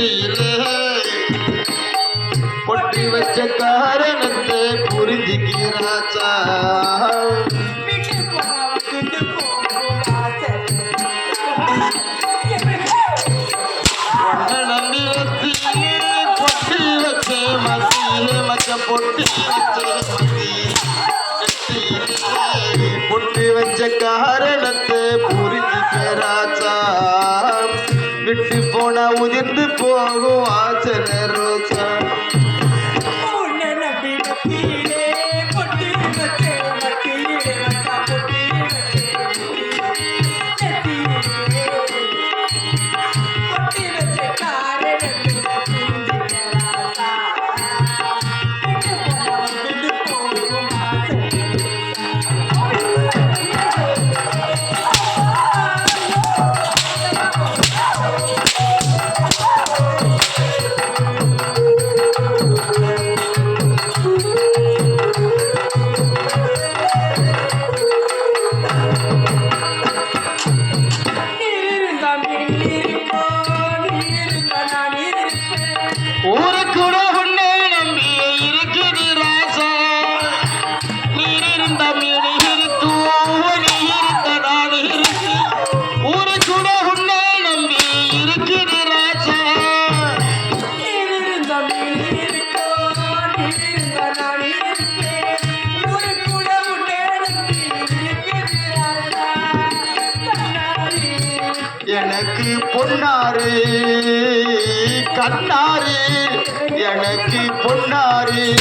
दिले पोटरी वच्चे कारण ते पुरी जिकिराचा போனா உதிர்ந்து போகும் ஆச்சன ரோசா எனக்கு பொன்னாரு கண்ணாரு. எனக்கு பொன்னாரு.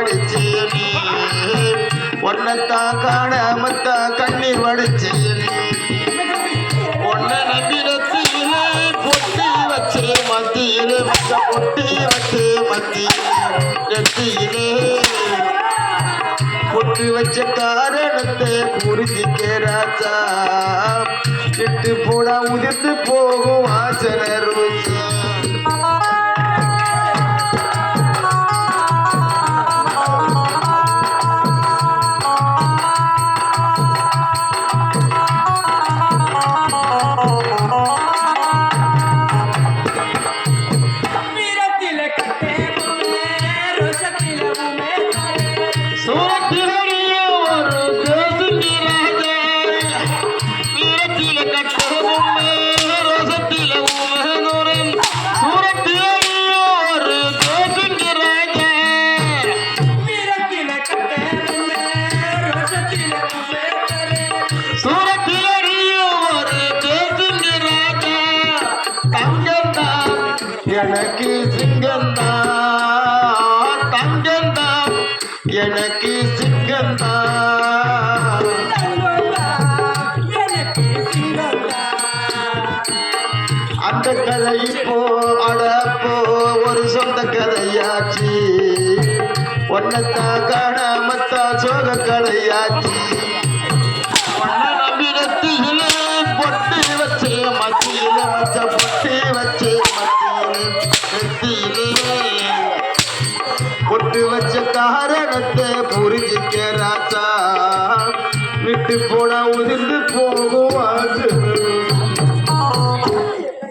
சிந்து படிச்சு நீ ஒன்னத்தான் காணாமத்தான் கண்ணீர் வடிச்சு ஒன்ன நம்பிடத்தில பொட்டி வச்சு மத்தியில வச்ச பொட்டி வச்சு மத்தியில பொட்டி வச்ச காரணத்தை புரிஞ்சிக்கிறாச்சா விட்டு போனா உதிர்ந்து போகும் வாசனை எனக்கு சிங்கம்தான் தங்கம்தான் எனக்கு சிங்கம்தா. அந்த கதை இப்போ அடப்போ ஒரு சொந்த கதையாச்சு. ஒன்னத்தா காணாமத்தா சோக கதையாச்சு. ஒன்ன நம்பிடத்தில பொட்டு வச்சு மத்தியில வச்ச பொட்டு விட்டு போன